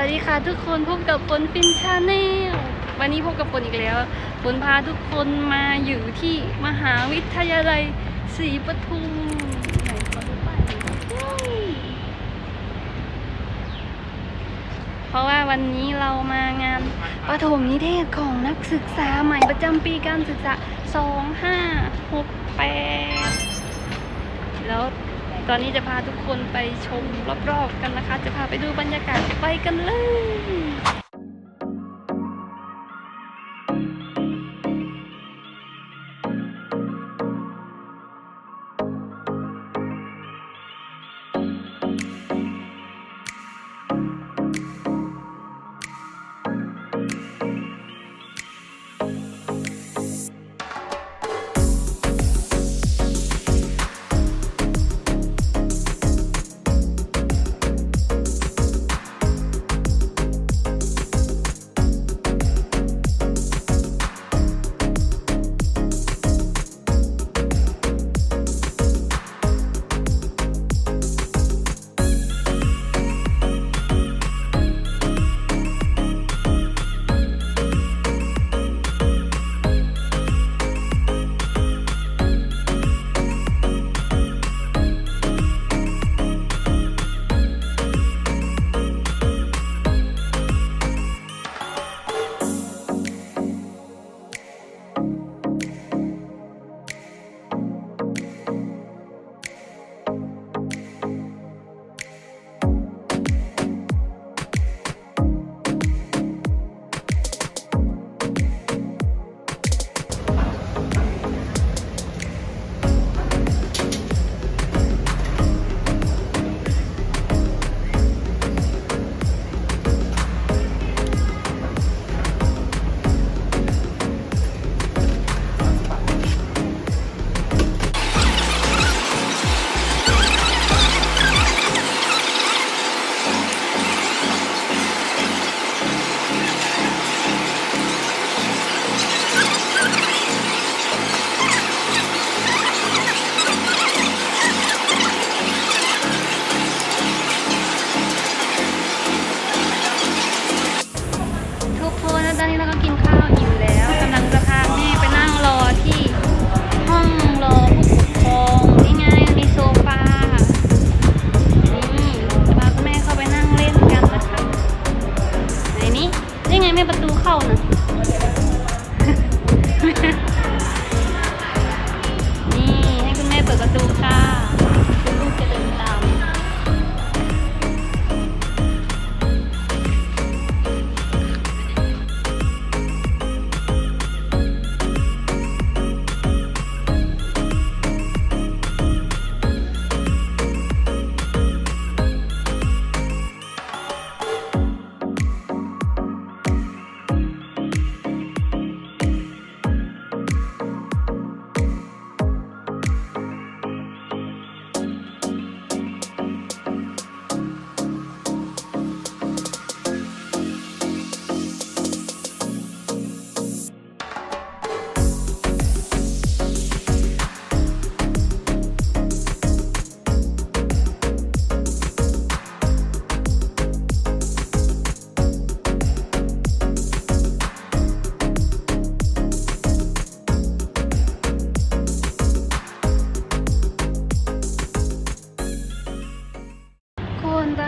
วัสดีค่ะทุกคนพบกับฝนฟินชาแนลวันนี้พบกับฝนอีกแล้วฝนพาทุกคนมาอยู่ที่มหาวิทยาลัยศรีปทุมไหนขอดูป้ายหน่อยนี่เพราะว่าวันนี้เรามางานปฐมนิเทศของนักศึกษาใหม่ประจำปีการศึกษา 2568 แล้ว ตอนนี้จะพาทุกคนไปชมรอบๆกันนะคะ จะพาไปดูบรรยากาศไปกันเลย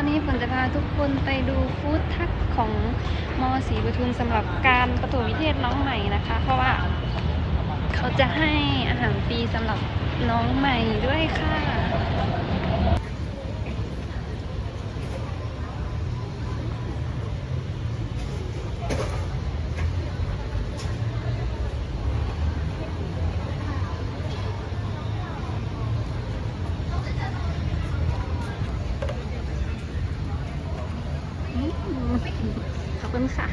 คนตอนนี้ฝนจะพาทุกคนไปดูฟู้ดทักของมศรีปทุมสำหรับการประถมวิเทศน้องใหม่นะคะ เพราะว่าเขาจะให้อาหารฟรีสำหรับน้องใหม่ด้วยค่ะ ขอบคุณค่ะ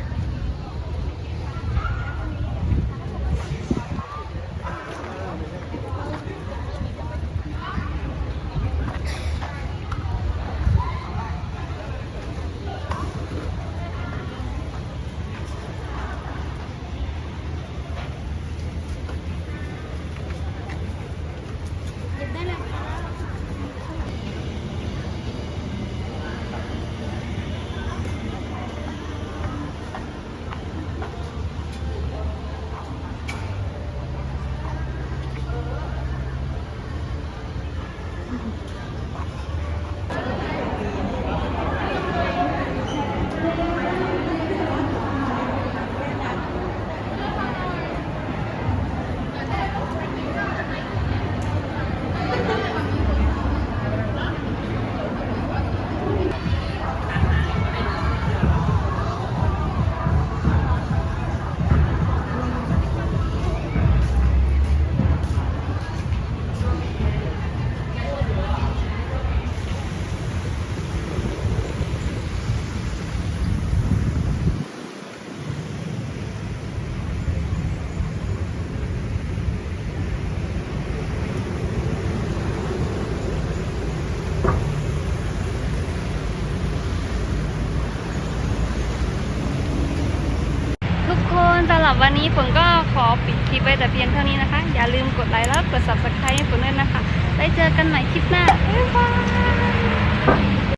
คนสำหรับวันนี้ฝนก็ขอปิดคลิปไว้แต่เพียงเท่านี้นะคะ อย่าลืมกดไลค์แล้วกด subscribe ให้ฝนด้วยนะคะได้เจอกันใหม่คลิปหน้าบ๊ายบาย